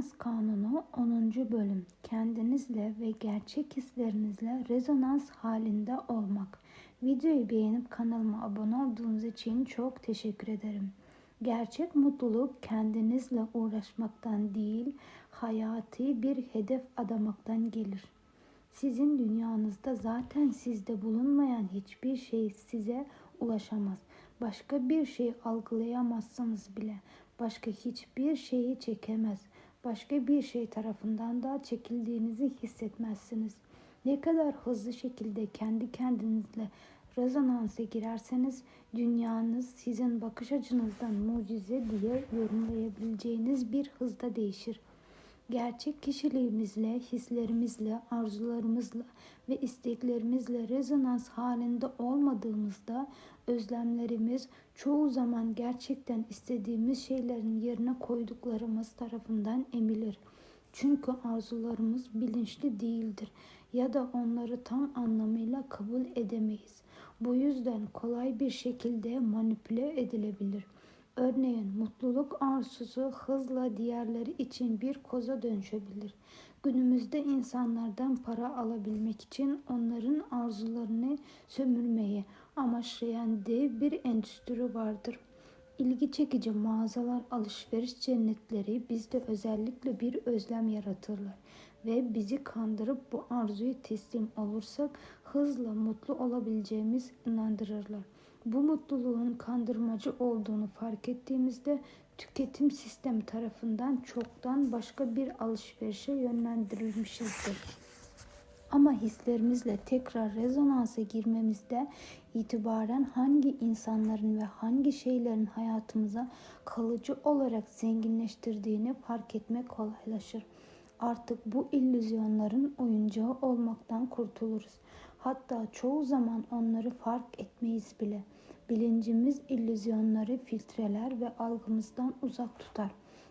Rezonans Kanunu 10. Bölüm Kendinizle ve gerçek hislerinizle rezonans halinde olmak. Videoyu beğenip kanalıma abone olduğunuz için çok teşekkür ederim. Gerçek mutluluk kendinizle uğraşmaktan değil, hayati bir hedef adamaktan gelir. Sizin dünyanızda zaten sizde bulunmayan hiçbir şey size ulaşamaz. Başka bir şey algılayamazsınız bile. Başka hiçbir şeyi çekemez. Başka bir şey tarafından da çekildiğinizi hissetmezsiniz. Ne kadar hızlı şekilde kendi kendinizle rezonansa girerseniz dünyanız sizin bakış açınızdan mucize diye yorumlayabileceğiniz bir hızda değişir. Gerçek kişiliğimizle, hislerimizle, arzularımızla ve isteklerimizle rezonans halinde olmadığımızda özlemlerimiz çoğu zaman gerçekten istediğimiz şeylerin yerine koyduklarımız tarafından emilir. Çünkü arzularımız bilinçli değildir ya da onları tam anlamıyla kabul edemeyiz. Bu yüzden kolay bir şekilde manipüle edilebilir. Örneğin mutluluk arzusu hızla diğerleri için bir koza dönüşebilir. Günümüzde insanlardan para alabilmek için onların arzularını sömürmeyi amaçlayan dev bir endüstri vardır. İlgi çekici mağazalar, alışveriş cennetleri bizde özellikle bir özlem yaratırlar ve bizi kandırıp bu arzuyu teslim olursak hızla mutlu olabileceğimiz inandırırlar. Bu mutluluğun kandırmacı olduğunu fark ettiğimizde tüketim sistemi tarafından çoktan başka bir alışverişe yönlendirilmişizdir. Ama hislerimizle tekrar rezonansa girmemizde itibaren hangi insanların ve hangi şeylerin hayatımıza kalıcı olarak zenginleştirdiğini fark etmek kolaylaşır. Artık bu illüzyonların oyuncağı olmaktan kurtuluruz. Hatta çoğu zaman onları fark etmeyiz bile. Bilincimiz illüzyonları filtreler ve algımızdan uzak tutar.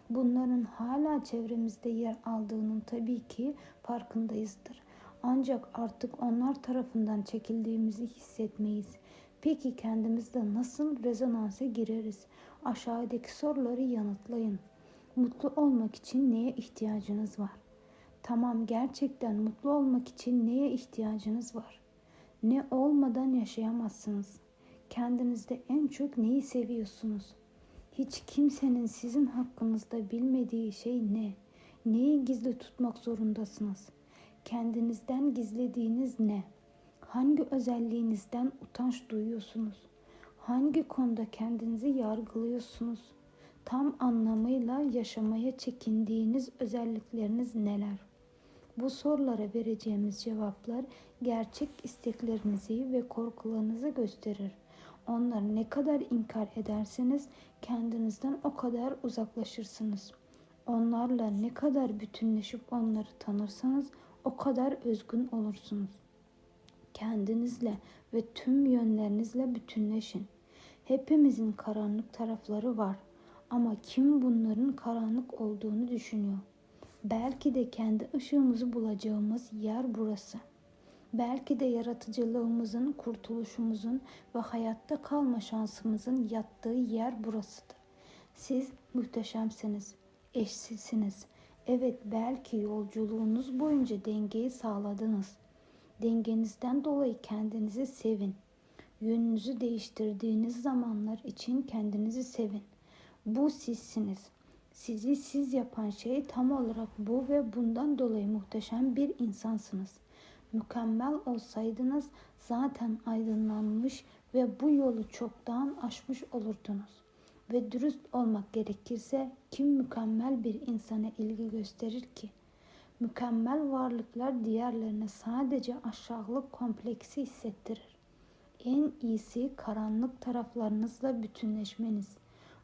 Bunların hala çevremizde yer aldığının tabii ki farkındayızdır. Ancak artık onlar tarafından çekildiğimizi hissetmeyiz. Peki kendimizde nasıl rezonansa gireriz? Aşağıdaki soruları yanıtlayın. Mutlu olmak için neye ihtiyacınız var? Tamam gerçekten mutlu olmak için neye ihtiyacınız var? Ne olmadan yaşayamazsınız. Kendinizde en çok neyi seviyorsunuz? Hiç kimsenin sizin hakkınızda bilmediği şey ne? Neyi gizli tutmak zorundasınız? Kendinizden gizlediğiniz ne? Hangi özelliğinizden utanç duyuyorsunuz? Hangi konuda kendinizi yargılıyorsunuz? Tam anlamıyla yaşamaya çekindiğiniz özellikleriniz neler? Bu sorulara vereceğimiz cevaplar gerçek isteklerinizi ve korkularınızı gösterir. Onları ne kadar inkar ederseniz kendinizden o kadar uzaklaşırsınız. Onlarla ne kadar bütünleşip onları tanırsanız o kadar özgün olursunuz. Kendinizle ve tüm yönlerinizle bütünleşin. Hepimizin karanlık tarafları var ama kim bunların karanlık olduğunu düşünüyor? Belki de kendi ışığımızı bulacağımız yer burası. Belki de yaratıcılığımızın, kurtuluşumuzun ve hayatta kalma şansımızın yattığı yer burasıdır. Siz muhteşemsiniz, eşsizsiniz. Evet belki yolculuğunuz boyunca dengeyi sağladınız. Dengenizden dolayı kendinizi sevin. Yönünüzü değiştirdiğiniz zamanlar için kendinizi sevin. Bu sizsiniz. Sizi siz yapan şey tam olarak bu ve bundan dolayı muhteşem bir insansınız. Mükemmel olsaydınız zaten aydınlanmış ve bu yolu çoktan aşmış olurdunuz. Ve dürüst olmak gerekirse kim mükemmel bir insana ilgi gösterir ki? Mükemmel varlıklar diğerlerine sadece aşağılık kompleksi hissettirir. En iyisi karanlık taraflarınızla bütünleşmeniz.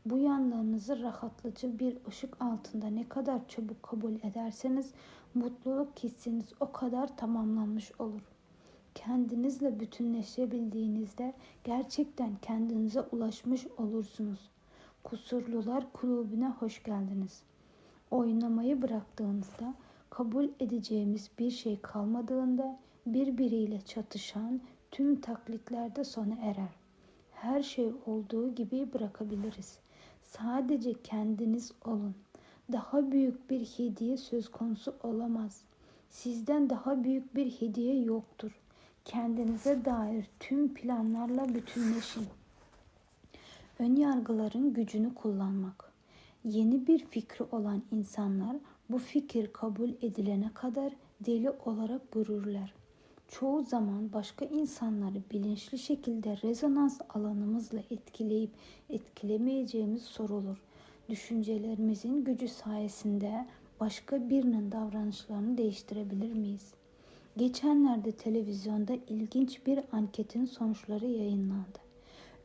Bu yanlarınızı rahatlatıcı bir ışık altında ne kadar çabuk kabul ederseniz mutluluk hissiniz o kadar tamamlanmış olur. Kendinizle bütünleşebildiğinizde gerçekten kendinize ulaşmış olursunuz. Kusurlular kulübüne hoş geldiniz. Oynamayı bıraktığınızda kabul edeceğimiz bir şey kalmadığında birbiriyle çatışan tüm taklitlerde sona erer. Her şey olduğu gibi bırakabiliriz. Sadece kendiniz olun. Daha büyük bir hediye söz konusu olamaz. Sizden daha büyük bir hediye yoktur. Kendinize dair tüm planlarla bütünleşin. Ön yargıların gücünü kullanmak. Yeni bir fikri olan insanlar bu fikir kabul edilene kadar deli olarak görürler. Çoğu zaman başka insanları bilinçli şekilde rezonans alanımızla etkileyip etkilemeyeceğimiz sorulur. Düşüncelerimizin gücü sayesinde başka birinin davranışlarını değiştirebilir miyiz? Geçenlerde televizyonda ilginç bir anketin sonuçları yayınlandı.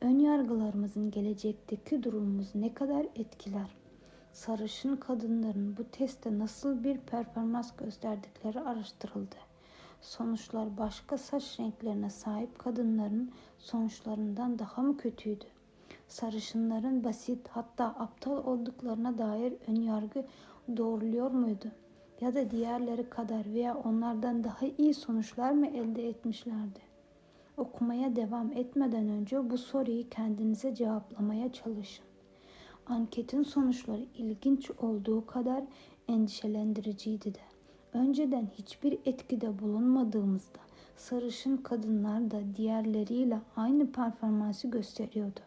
Ön yargılarımızın gelecekteki durumumuzu ne kadar etkiler? Sarışın kadınların bu testte nasıl bir performans gösterdikleri araştırıldı. Sonuçlar başka saç renklerine sahip kadınların sonuçlarından daha mı kötüydü? Sarışınların basit hatta aptal olduklarına dair ön yargı doğruluyor muydu? Ya da diğerleri kadar veya onlardan daha iyi sonuçlar mı elde etmişlerdi? Okumaya devam etmeden önce bu soruyu kendinize cevaplamaya çalışın. Anketin sonuçları ilginç olduğu kadar endişelendiriciydi de. Önceden hiçbir etkide bulunmadığımızda sarışın kadınlar da diğerleriyle aynı performansı gösteriyordu.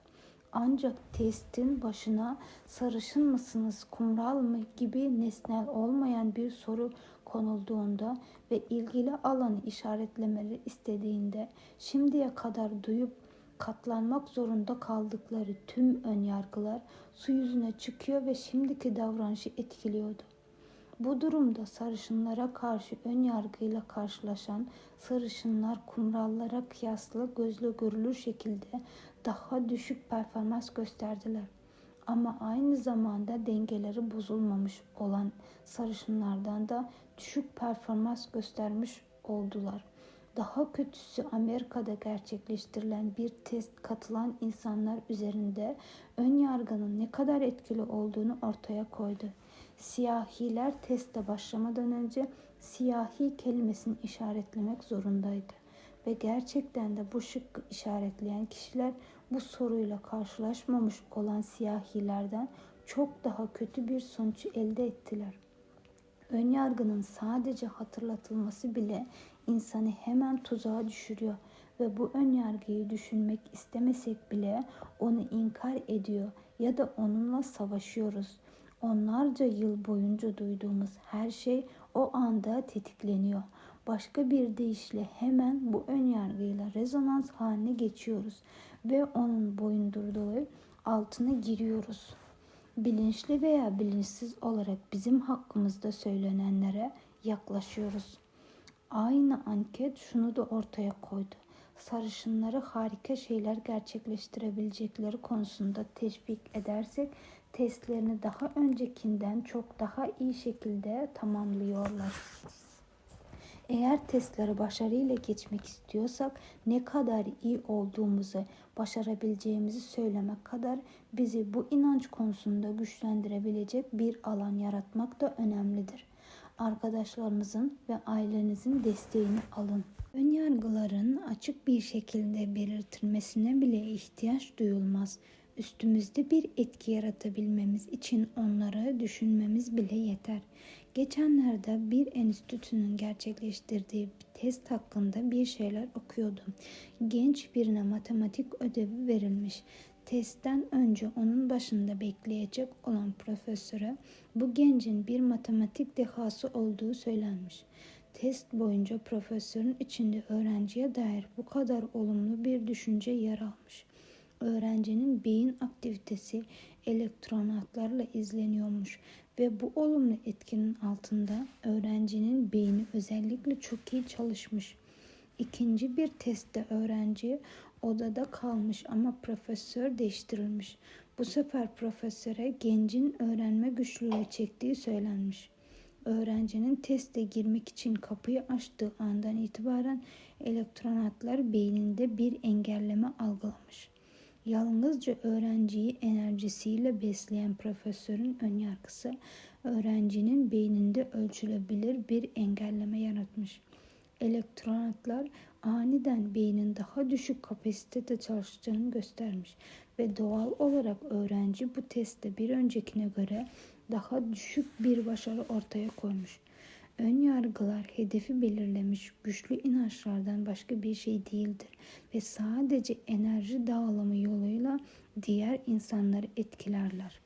Ancak testin başına sarışın mısınız, kumral mı gibi nesnel olmayan bir soru konulduğunda ve ilgili alanı işaretlemeleri istediğinde şimdiye kadar duyup katlanmak zorunda kaldıkları tüm ön yargılar su yüzüne çıkıyor ve şimdiki davranışı etkiliyordu. Bu durumda sarışınlara karşı ön yargıyla karşılaşan sarışınlar kumrallara kıyasla gözle görülür şekilde daha düşük performans gösterdiler. Ama aynı zamanda dengeleri bozulmamış olan sarışınlardan da düşük performans göstermiş oldular. Daha kötüsü Amerika'da gerçekleştirilen bir test katılan insanlar üzerinde ön yargının ne kadar etkili olduğunu ortaya koydu. Siyahiler teste başlamadan önce siyahi kelimesini işaretlemek zorundaydı ve gerçekten de bu şıkkı işaretleyen kişiler bu soruyla karşılaşmamış olan siyahilerden çok daha kötü bir sonuç elde ettiler. Ön yargının sadece hatırlatılması bile insanı hemen tuzağa düşürüyor ve bu ön yargıyı düşünmek istemesek bile onu inkar ediyor ya da onunla savaşıyoruz. Onlarca yıl boyunca duyduğumuz her şey o anda tetikleniyor. Başka bir deyişle hemen bu ön yargıyla rezonans haline geçiyoruz ve onun boyundurduğu altına giriyoruz. Bilinçli veya bilinçsiz olarak bizim hakkımızda söylenenlere yaklaşıyoruz. Aynı anket şunu da ortaya koydu. Sarışınları harika şeyler gerçekleştirebilecekleri konusunda teşvik edersek testlerini daha öncekinden çok daha iyi şekilde tamamlıyorlar. Eğer testleri başarıyla geçmek istiyorsak ne kadar iyi olduğumuzu, başarabileceğimizi söylemek kadar bizi bu inanç konusunda güçlendirebilecek bir alan yaratmak da önemlidir. Arkadaşlarınızın ve ailenizin desteğini alın. Ön yargıların açık bir şekilde belirtilmesine bile ihtiyaç duyulmaz. Üstümüzde bir etki yaratabilmemiz için onları düşünmemiz bile yeter. Geçenlerde bir enstitünün gerçekleştirdiği bir test hakkında bir şeyler okuyordum. Genç birine matematik ödevi verilmiş. Testten önce onun başında bekleyecek olan profesöre bu gencin bir matematik dehası olduğu söylenmiş. Test boyunca profesörün içinde öğrenciye dair bu kadar olumlu bir düşünce yer almış. Öğrencinin beyin aktivitesi elektronatlarla izleniyormuş ve bu olumlu etkinin altında öğrencinin beyni özellikle çok iyi çalışmış. İkinci bir testte öğrenci odada kalmış ama profesör değiştirilmiş. Bu sefer profesöre gencin öğrenme güçlüğü çektiği söylenmiş. Öğrencinin teste girmek için kapıyı açtığı andan itibaren elektronatlar beyninde bir engelleme algılamış. Yalnızca öğrenciyi enerjisiyle besleyen profesörün önyargısı öğrencinin beyninde ölçülebilir bir engelleme yaratmış. Elektronatlar aniden beynin daha düşük kapasitede çalıştığını göstermiş ve doğal olarak öğrenci bu testte bir öncekine göre daha düşük bir başarı ortaya koymuş. Ön yargılar hedefi belirlemiş güçlü inançlardan başka bir şey değildir ve sadece enerji dağılımı yoluyla diğer insanları etkilerler.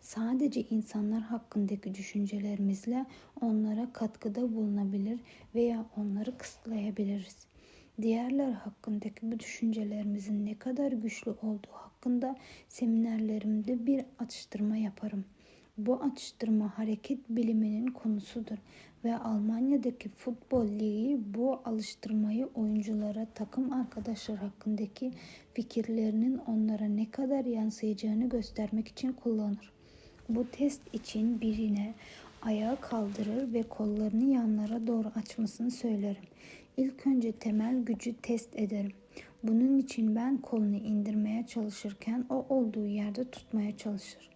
Sadece insanlar hakkındaki düşüncelerimizle onlara katkıda bulunabilir veya onları kısıtlayabiliriz. Diğerler hakkındaki bu düşüncelerimizin ne kadar güçlü olduğu hakkında seminerlerimde bir atıştırma yaparım. Bu atıştırma hareket biliminin konusudur ve Almanya'daki futbol ligi bu alıştırmayı oyunculara takım arkadaşlar hakkındaki fikirlerinin onlara ne kadar yansıyacağını göstermek için kullanır. Bu test için birine ayağa kaldırır ve kollarını yanlara doğru açmasını söylerim. İlk önce temel gücü test ederim. Bunun için ben kolunu indirmeye çalışırken o olduğu yerde tutmaya çalışır.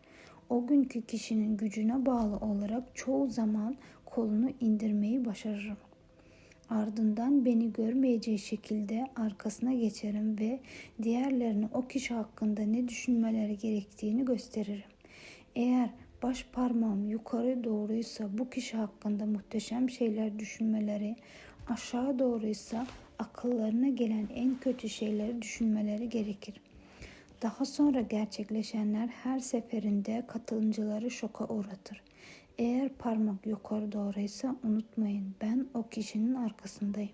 O günkü kişinin gücüne bağlı olarak çoğu zaman kolunu indirmeyi başarırım. Ardından beni görmeyeceği şekilde arkasına geçerim ve diğerlerine o kişi hakkında ne düşünmeleri gerektiğini gösteririm. Eğer baş parmağım yukarı doğruysa bu kişi hakkında muhteşem şeyler düşünmeleri, aşağı doğruysa akıllarına gelen en kötü şeyleri düşünmeleri gerekir. Daha sonra gerçekleşenler her seferinde katılımcıları şoka uğratır. Eğer parmak yukarı doğruysa unutmayın ben o kişinin arkasındayım.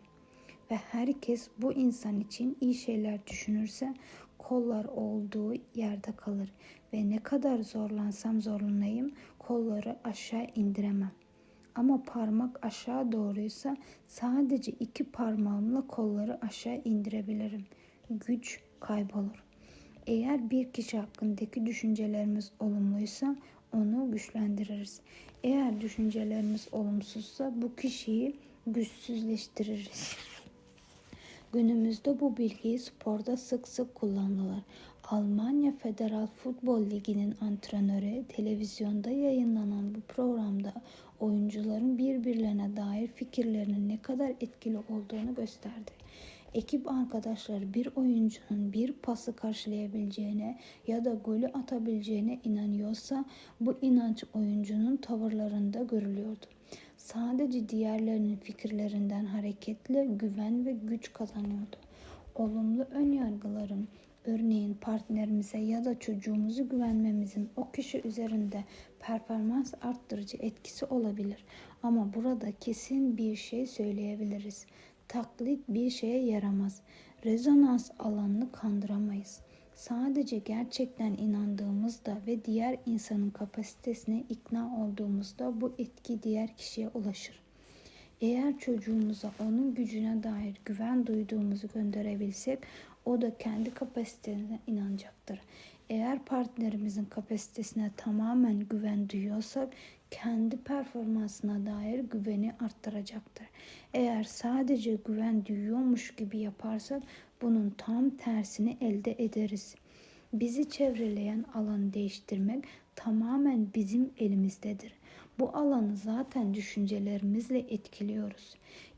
Ve herkes bu insan için iyi şeyler düşünürse kollar olduğu yerde kalır ve ne kadar zorlansam zorlanayım kolları aşağı indiremem. Ama parmak aşağı doğruysa sadece iki parmağımla kolları aşağı indirebilirim. Güç kaybolur. Eğer bir kişi hakkındaki düşüncelerimiz olumluysa onu güçlendiririz. Eğer düşüncelerimiz olumsuzsa bu kişiyi güçsüzleştiririz. Günümüzde bu bilgiyi sporda sık sık kullanılır. Almanya Federal Futbol Ligi'nin antrenörü televizyonda yayınlanan bu programda oyuncuların birbirlerine dair fikirlerinin ne kadar etkili olduğunu gösterdi. Ekip arkadaşları bir oyuncunun bir pası karşılayabileceğine ya da golü atabileceğine inanıyorsa bu inanç oyuncunun tavırlarında görülüyordu. Sadece diğerlerinin fikirlerinden hareketle güven ve güç kazanıyordu. Olumlu ön yargıların örneğin partnerimize ya da çocuğumuzu güvenmemizin o kişi üzerinde performans arttırıcı etkisi olabilir. Ama burada kesin bir şey söyleyebiliriz. Taklit bir şeye yaramaz. Rezonans alanını kandıramayız. Sadece gerçekten inandığımızda ve diğer insanın kapasitesine ikna olduğumuzda bu etki diğer kişiye ulaşır. Eğer çocuğumuza onun gücüne dair güven duyduğumuzu gönderebilsek o da kendi kapasitesine inanacaktır. Eğer partnerimizin kapasitesine tamamen güven duyuyorsak kendi performansına dair güveni arttıracaktır. Eğer sadece güven duyuyormuş gibi yaparsak bunun tam tersini elde ederiz. Bizi çevreleyen alanı değiştirmek tamamen bizim elimizdedir. Bu alanı zaten düşüncelerimizle etkiliyoruz.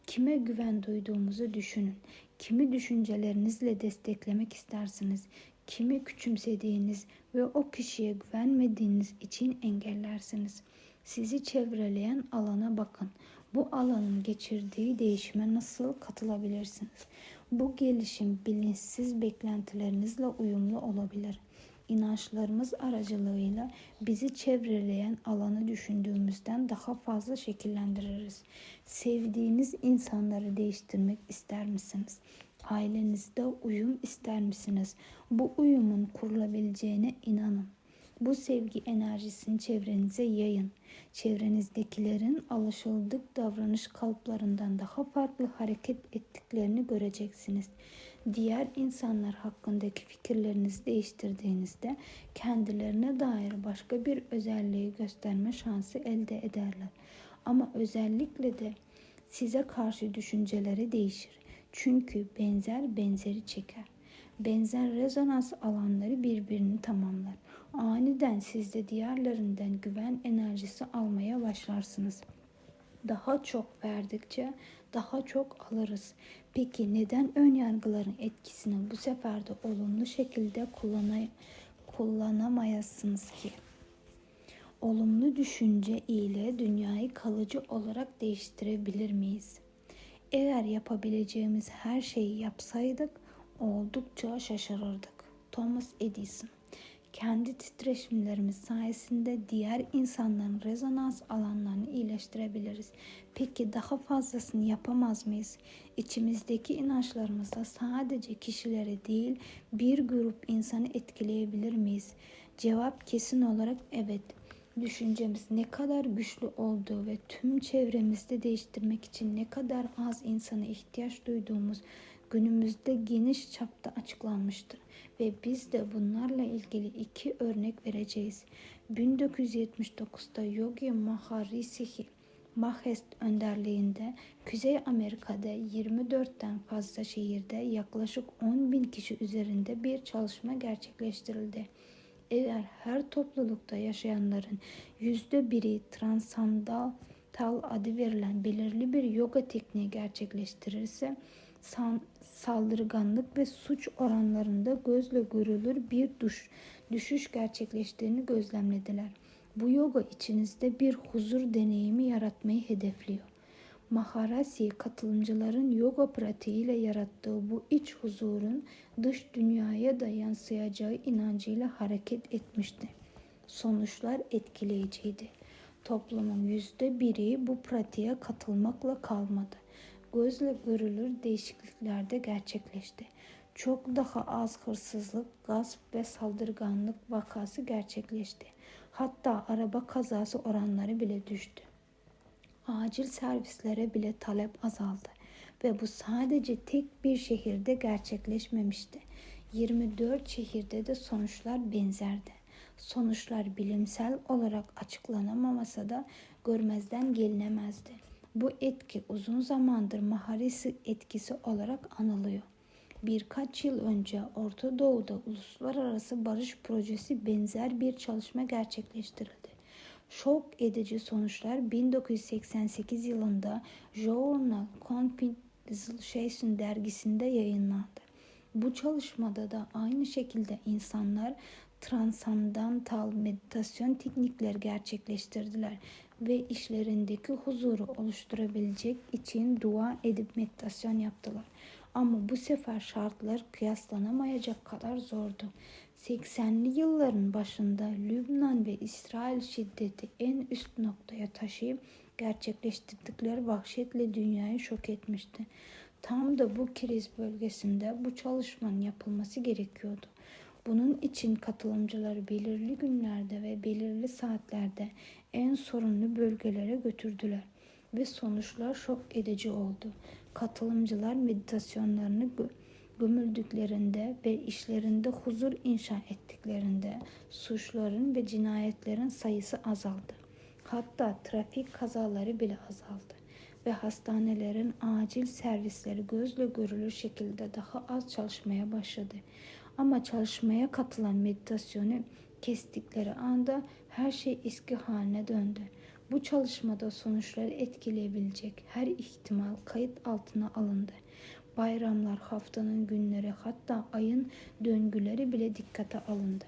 Kime güven duyduğumuzu düşünün. Kimi düşüncelerinizle desteklemek istersiniz? Kimi küçümsediğiniz ve o kişiye güvenmediğiniz için engellersiniz? Sizi çevreleyen alana bakın. Bu alanın geçirdiği değişime nasıl katılabilirsiniz? Bu gelişim bilinçsiz beklentilerinizle uyumlu olabilir. İnançlarımız aracılığıyla bizi çevreleyen alanı düşündüğümüzden daha fazla şekillendiririz. Sevdiğiniz insanları değiştirmek ister misiniz? Ailenizde uyum ister misiniz? Bu uyumun kurulabileceğine inanın. Bu sevgi enerjisini çevrenize yayın. Çevrenizdekilerin alışıldık davranış kalıplarından daha farklı hareket ettiklerini göreceksiniz. Diğer insanlar hakkındaki fikirlerinizi değiştirdiğinizde kendilerine dair başka bir özelliği gösterme şansı elde ederler. Ama özellikle de size karşı düşünceleri değişir. Çünkü benzer benzeri çeker. Benzer rezonans alanları birbirini tamamlar. Aniden siz de diğerlerinden güven enerjisi almaya başlarsınız. Daha çok verdikçe daha çok alırız. Peki neden ön yargıların etkisini bu sefer de olumlu şekilde kullanay kullanamayasınız ki? Olumlu düşünce ile dünyayı kalıcı olarak değiştirebilir miyiz? Eğer yapabileceğimiz her şeyi yapsaydık oldukça şaşırırdık. Thomas Edison kendi titreşimlerimiz sayesinde diğer insanların rezonans alanlarını iyileştirebiliriz. Peki daha fazlasını yapamaz mıyız? İçimizdeki inançlarımızla sadece kişileri değil bir grup insanı etkileyebilir miyiz? Cevap kesin olarak evet. Düşüncemiz ne kadar güçlü olduğu ve tüm çevremizde değiştirmek için ne kadar az insana ihtiyaç duyduğumuz günümüzde geniş çapta açıklanmıştır ve biz de bunlarla ilgili iki örnek vereceğiz. 1979'da Yogi Maharishi Mahest önderliğinde Kuzey Amerika'da 24'ten fazla şehirde yaklaşık 10 bin kişi üzerinde bir çalışma gerçekleştirildi. Eğer her toplulukta yaşayanların yüzde biri transandal adı verilen belirli bir yoga tekniği gerçekleştirirse saldırganlık ve suç oranlarında gözle görülür bir düş, düşüş gerçekleştiğini gözlemlediler. Bu yoga içinizde bir huzur deneyimi yaratmayı hedefliyor. Maharasi katılımcıların yoga pratiğiyle yarattığı bu iç huzurun dış dünyaya da yansıyacağı inancıyla hareket etmişti. Sonuçlar etkileyiciydi. Toplumun yüzde biri bu pratiğe katılmakla kalmadı gözle görülür değişiklikler de gerçekleşti. Çok daha az hırsızlık, gasp ve saldırganlık vakası gerçekleşti. Hatta araba kazası oranları bile düştü. Acil servislere bile talep azaldı ve bu sadece tek bir şehirde gerçekleşmemişti. 24 şehirde de sonuçlar benzerdi. Sonuçlar bilimsel olarak açıklanamamasa da görmezden gelinemezdi. Bu etki uzun zamandır Maharisi etkisi olarak anılıyor. Birkaç yıl önce Orta Doğu'da uluslararası barış projesi benzer bir çalışma gerçekleştirildi. Şok edici sonuçlar 1988 yılında Journal Constitution dergisinde yayınlandı. Bu çalışmada da aynı şekilde insanlar transandantal meditasyon teknikler gerçekleştirdiler ve işlerindeki huzuru oluşturabilecek için dua edip meditasyon yaptılar. Ama bu sefer şartlar kıyaslanamayacak kadar zordu. 80'li yılların başında Lübnan ve İsrail şiddeti en üst noktaya taşıyıp gerçekleştirdikleri vahşetle dünyayı şok etmişti. Tam da bu kriz bölgesinde bu çalışmanın yapılması gerekiyordu. Bunun için katılımcıları belirli günlerde ve belirli saatlerde en sorunlu bölgelere götürdüler ve sonuçlar şok edici oldu. Katılımcılar meditasyonlarını gömüldüklerinde ve işlerinde huzur inşa ettiklerinde suçların ve cinayetlerin sayısı azaldı. Hatta trafik kazaları bile azaldı ve hastanelerin acil servisleri gözle görülür şekilde daha az çalışmaya başladı. Ama çalışmaya katılan meditasyonu kestikleri anda her şey eski haline döndü. Bu çalışmada sonuçları etkileyebilecek her ihtimal kayıt altına alındı. Bayramlar, haftanın günleri hatta ayın döngüleri bile dikkate alındı.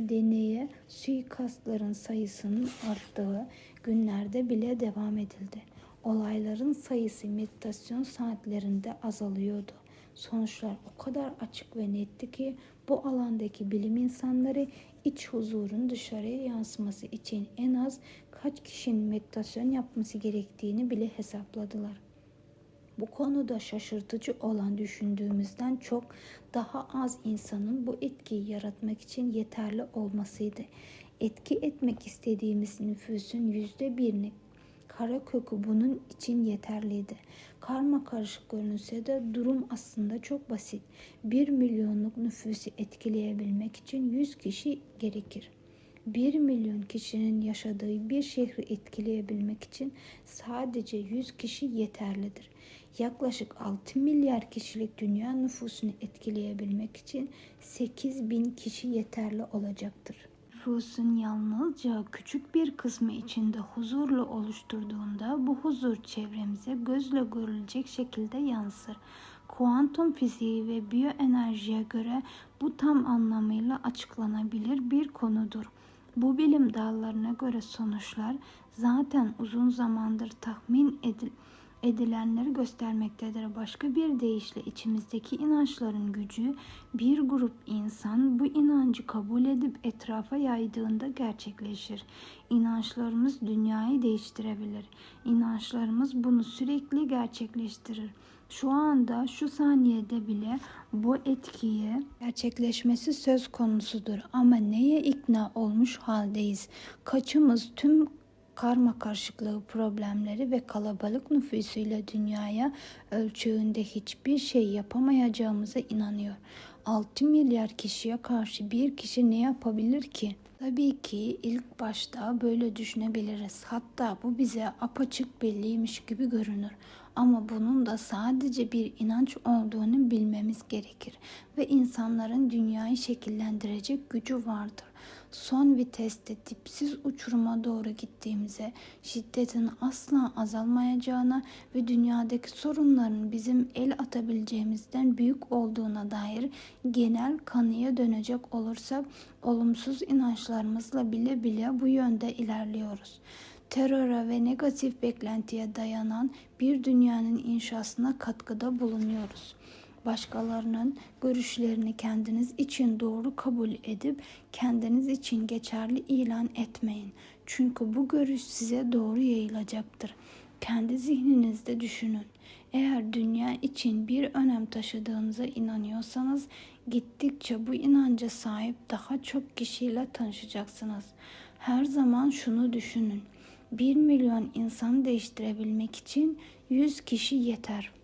Deneye suikastların sayısının arttığı günlerde bile devam edildi. Olayların sayısı meditasyon saatlerinde azalıyordu. Sonuçlar o kadar açık ve netti ki bu alandaki bilim insanları iç huzurun dışarıya yansıması için en az kaç kişinin meditasyon yapması gerektiğini bile hesapladılar. Bu konuda şaşırtıcı olan düşündüğümüzden çok daha az insanın bu etkiyi yaratmak için yeterli olmasıydı. Etki etmek istediğimiz nüfusun yüzde birini kara kökü bunun için yeterliydi. Karma karışık görünse de durum aslında çok basit. 1 milyonluk nüfusu etkileyebilmek için 100 kişi gerekir. 1 milyon kişinin yaşadığı bir şehri etkileyebilmek için sadece 100 kişi yeterlidir. Yaklaşık 6 milyar kişilik dünya nüfusunu etkileyebilmek için 8 bin kişi yeterli olacaktır nüfusun yalnızca küçük bir kısmı içinde huzurlu oluşturduğunda bu huzur çevremize gözle görülecek şekilde yansır. Kuantum fiziği ve biyoenerjiye göre bu tam anlamıyla açıklanabilir bir konudur. Bu bilim dallarına göre sonuçlar zaten uzun zamandır tahmin edil edilenleri göstermektedir. Başka bir deyişle içimizdeki inançların gücü bir grup insan bu inancı kabul edip etrafa yaydığında gerçekleşir. İnançlarımız dünyayı değiştirebilir. İnançlarımız bunu sürekli gerçekleştirir. Şu anda şu saniyede bile bu etkiye gerçekleşmesi söz konusudur. Ama neye ikna olmuş haldeyiz? Kaçımız tüm karma karışıklığı problemleri ve kalabalık nüfusuyla dünyaya ölçüğünde hiçbir şey yapamayacağımıza inanıyor. 6 milyar kişiye karşı bir kişi ne yapabilir ki? Tabii ki ilk başta böyle düşünebiliriz. Hatta bu bize apaçık belliymiş gibi görünür. Ama bunun da sadece bir inanç olduğunu bilmemiz gerekir ve insanların dünyayı şekillendirecek gücü vardır. Son viteste dipsiz uçuruma doğru gittiğimize, şiddetin asla azalmayacağına ve dünyadaki sorunların bizim el atabileceğimizden büyük olduğuna dair genel kanıya dönecek olursak olumsuz inançlarımızla bile bile bu yönde ilerliyoruz teröre ve negatif beklentiye dayanan bir dünyanın inşasına katkıda bulunuyoruz. Başkalarının görüşlerini kendiniz için doğru kabul edip kendiniz için geçerli ilan etmeyin. Çünkü bu görüş size doğru yayılacaktır. Kendi zihninizde düşünün. Eğer dünya için bir önem taşıdığınıza inanıyorsanız gittikçe bu inanca sahip daha çok kişiyle tanışacaksınız. Her zaman şunu düşünün. 1 milyon insan değiştirebilmek için 100 kişi yeter.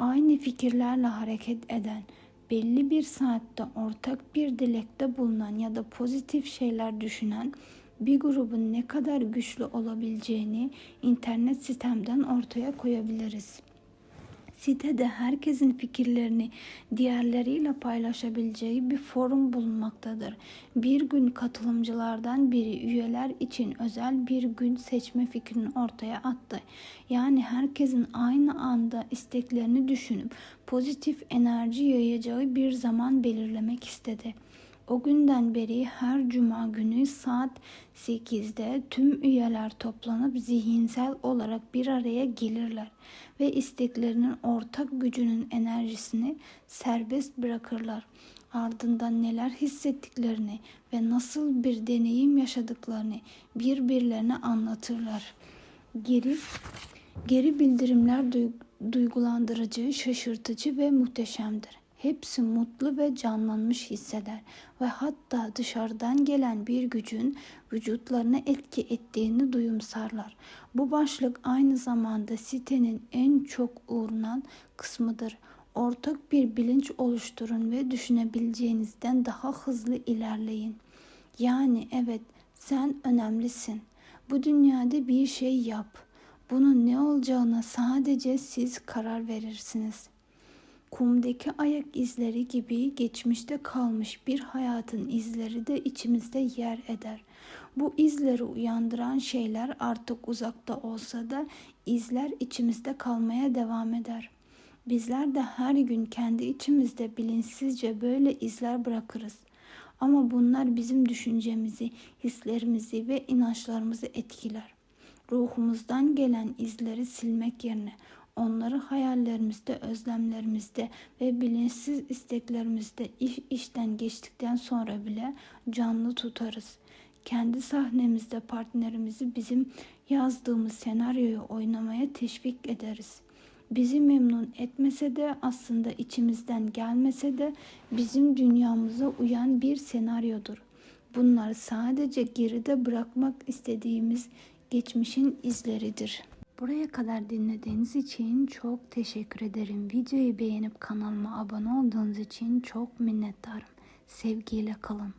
Aynı fikirlerle hareket eden, belli bir saatte ortak bir dilekte bulunan ya da pozitif şeyler düşünen bir grubun ne kadar güçlü olabileceğini internet sistemden ortaya koyabiliriz. Sitede herkesin fikirlerini diğerleriyle paylaşabileceği bir forum bulunmaktadır. Bir gün katılımcılardan biri üyeler için özel bir gün seçme fikrini ortaya attı. Yani herkesin aynı anda isteklerini düşünüp pozitif enerji yayacağı bir zaman belirlemek istedi. O günden beri her cuma günü saat 8'de tüm üyeler toplanıp zihinsel olarak bir araya gelirler ve isteklerinin ortak gücünün enerjisini serbest bırakırlar. Ardından neler hissettiklerini ve nasıl bir deneyim yaşadıklarını birbirlerine anlatırlar. Geri geri bildirimler duygulandırıcı, şaşırtıcı ve muhteşemdir. Hepsi mutlu ve canlanmış hisseder ve hatta dışarıdan gelen bir gücün vücutlarına etki ettiğini duyumsarlar. Bu başlık aynı zamanda sitenin en çok uğrunan kısmıdır. Ortak bir bilinç oluşturun ve düşünebileceğinizden daha hızlı ilerleyin. Yani evet sen önemlisin. Bu dünyada bir şey yap. Bunun ne olacağına sadece siz karar verirsiniz.'' Kumdaki ayak izleri gibi geçmişte kalmış bir hayatın izleri de içimizde yer eder. Bu izleri uyandıran şeyler artık uzakta olsa da izler içimizde kalmaya devam eder. Bizler de her gün kendi içimizde bilinçsizce böyle izler bırakırız. Ama bunlar bizim düşüncemizi, hislerimizi ve inançlarımızı etkiler. Ruhumuzdan gelen izleri silmek yerine Onları hayallerimizde, özlemlerimizde ve bilinçsiz isteklerimizde iş, işten geçtikten sonra bile canlı tutarız. Kendi sahnemizde partnerimizi bizim yazdığımız senaryoyu oynamaya teşvik ederiz. Bizi memnun etmese de aslında içimizden gelmese de bizim dünyamıza uyan bir senaryodur. Bunlar sadece geride bırakmak istediğimiz geçmişin izleridir. Buraya kadar dinlediğiniz için çok teşekkür ederim. Videoyu beğenip kanalıma abone olduğunuz için çok minnettarım. Sevgiyle kalın.